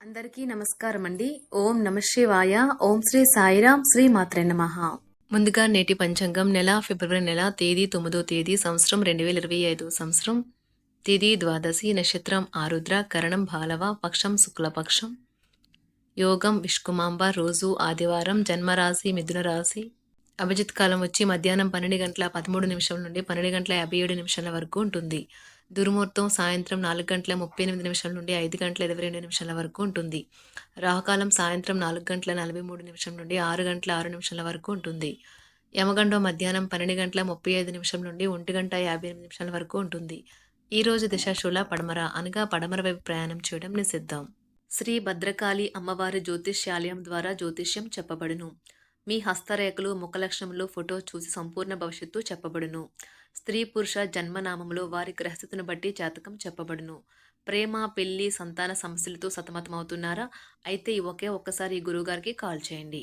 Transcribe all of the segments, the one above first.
అందరికీ నమస్కారం అండి ఓం నమ శివాయ. ఓం శ్రీ సాయిరాం శ్రీ మాత్రే నమ. ముందుగా నేటి పంచాంగం నెల ఫిబ్రవరి నెల తేదీ తొమ్మిదో తేదీ సంవత్సరం రెండు వేల ఇరవై ఐదు. సంవత్సరం తేదీ ద్వాదశి నక్షత్రం ఆరుద్ర కరణం బాలవ పక్షం శుక్లపక్షం. యోగం విష్కుమాంబ రోజు ఆదివారం జన్మరాశి మిథున రాశి. అభిజిత్ కాలం వచ్చి మధ్యాహ్నం పన్నెండు గంటల పదమూడు నిమిషం నుండి పన్నెండు గంటల యాభై ఏడు నిమిషాల వరకు ఉంటుంది. దుర్ముహూర్తం సాయంత్రం నాలుగు గంటల ముప్పై ఎనిమిది నిమిషాల నుండి ఐదు గంటల ఇరవై రెండు నిమిషాల వరకు ఉంటుంది. రాహుకాలం సాయంత్రం నాలుగు గంటల నలభై మూడు నిమిషం నుండి ఆరు గంటల ఆరు నిమిషాల వరకు ఉంటుంది. యమగండం మధ్యాహ్నం పన్నెండు గంటల ముప్పై ఐదు నిమిషం నుండి ఒంటి గంట యాభై ఎనిమిది నిమిషాల వరకు ఉంటుంది. ఈ రోజు దిశాశూల పడమర అనగా పడమర వైపు ప్రయాణం చేయడం నిషిద్ధం. శ్రీ భద్రకాళి అమ్మవారి జ్యోతిష్యాలయం ద్వారా జ్యోతిష్యం చెప్పబడును. మీ హస్తరేఖలు ముఖలక్షణములు ఫోటో చూసి సంపూర్ణ భవిష్యత్తు చెప్పబడును. స్త్రీ పురుష జన్మనామములు వారి గ్రహస్థితిని బట్టి జాతకం చెప్పబడును. ప్రేమ పెళ్ళి సంతాన సమస్యలతో సతమతమవుతున్నారా? అయితే ఒకే ఒక్కసారి ఈ గురువుగారికి కాల్ చేయండి.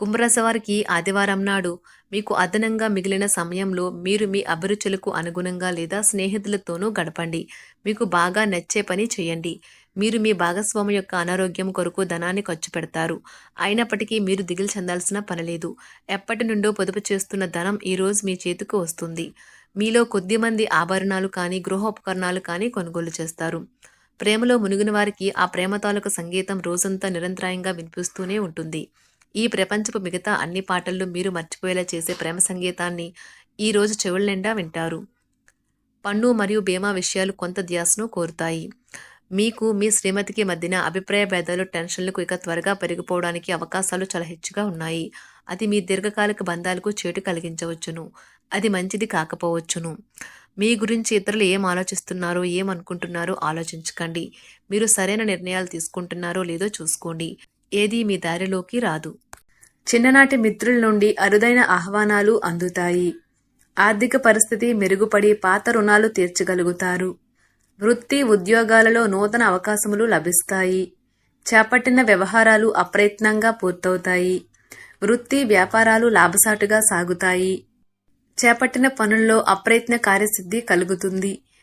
కుంభరాశి వారికి ఆదివారం నాడు మీకు అదనంగా మిగిలిన సమయంలో మీరు మీ అభిరుచులకు అనుగుణంగా లేదా స్నేహితులతోనూ గడపండి. మీకు బాగా నచ్చే పని చేయండి. మీరు మీ భాగస్వామి యొక్క అనారోగ్యం కొరకు ధనాన్ని ఖర్చు పెడతారు. అయినప్పటికీ మీరు దిగులు చెందాల్సిన పనిలేదు ఎప్పటి నుండో పొదుపు చేస్తున్న ధనం ఈరోజు మీ చేతికి వస్తుంది. మీలో కొద్దిమంది ఆభరణాలు కానీ గృహోపకరణాలు కానీ కొనుగోలు చేస్తారు. ప్రేమలో మునిగిన వారికి ఆ ప్రేమ తాలూకు సంగీతం రోజంతా నిరంతరాయంగా వినిపిస్తూనే ఉంటుంది. ఈ ప్రపంచపు మిగతా అన్ని పాటల్లో మీరు మర్చిపోయేలా చేసే ప్రేమ సంగీతాన్ని ఈరోజు చెవుల నిండా వింటారు. పన్ను మరియు బీమా విషయాలు కొంత ధ్యాసను కోరుతాయి. మీకు మీ శ్రీమతికి మధ్యన అభిప్రాయ భేదాలు టెన్షన్లకు ఇక త్వరగా పెరిగిపోవడానికి అవకాశాలు చాలా హెచ్చుగా ఉన్నాయి. అది మీ దీర్ఘకాలిక బంధాలకు చేటు కలిగించవచ్చును. అది మంచిది కాకపోవచ్చును. మీ గురించి ఇతరులు ఏం ఆలోచిస్తున్నారో ఏమనుకుంటున్నారో ఆలోచించకండి. మీరు సరైన నిర్ణయాలు తీసుకుంటున్నారో లేదో చూసుకోండి. ఏదీ మీ దారిలోకి రాదు. చిన్ననాటి మిత్రుల నుండి అరుదైన ఆహ్వానాలు అందుతాయి. ఆర్థిక పరిస్థితి మెరుగుపడి పాత రుణాలు తీర్చగలుగుతారు. వృత్తి ఉద్యోగాలలో నూతన అవకాశములు లభిస్తాయి. చేపట్టిన వ్యవహారాలు అప్రయత్నంగా పూర్తవుతాయి. వృత్తి వ్యాపారాలు లాభసాటుగా సాగుతాయి. చేపట్టిన పనుల్లో అప్రయత్న కార్యసిద్ధి కలుగుతుంది.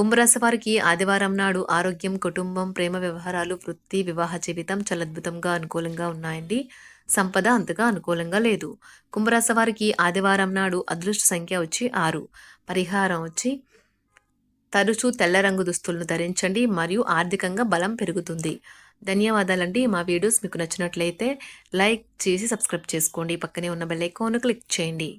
కుంభరాశి వారికి ఆదివారం నాడు ఆరోగ్యం కుటుంబం ప్రేమ వ్యవహారాలు వృత్తి వివాహ జీవితం చాలా అద్భుతంగా అనుకూలంగా ఉన్నాయండి. సంపద అంతగా అనుకూలంగా లేదు. కుంభరాశి వారికి ఆదివారం నాడు అదృష్ట సంఖ్య వచ్చి ఆరు. పరిహారం వచ్చి తరచూ తెల్ల రంగు దుస్తులను ధరించండి మరియు ఆర్థికంగా బలం పెరుగుతుంది. ధన్యవాదాలండి. మా వీడియోస్ మీకు నచ్చినట్లయితే లైక్ చేసి సబ్స్క్రైబ్ చేసుకోండి. పక్కనే ఉన్న బెల్ ఐకాన్ క్లిక్ చేయండి.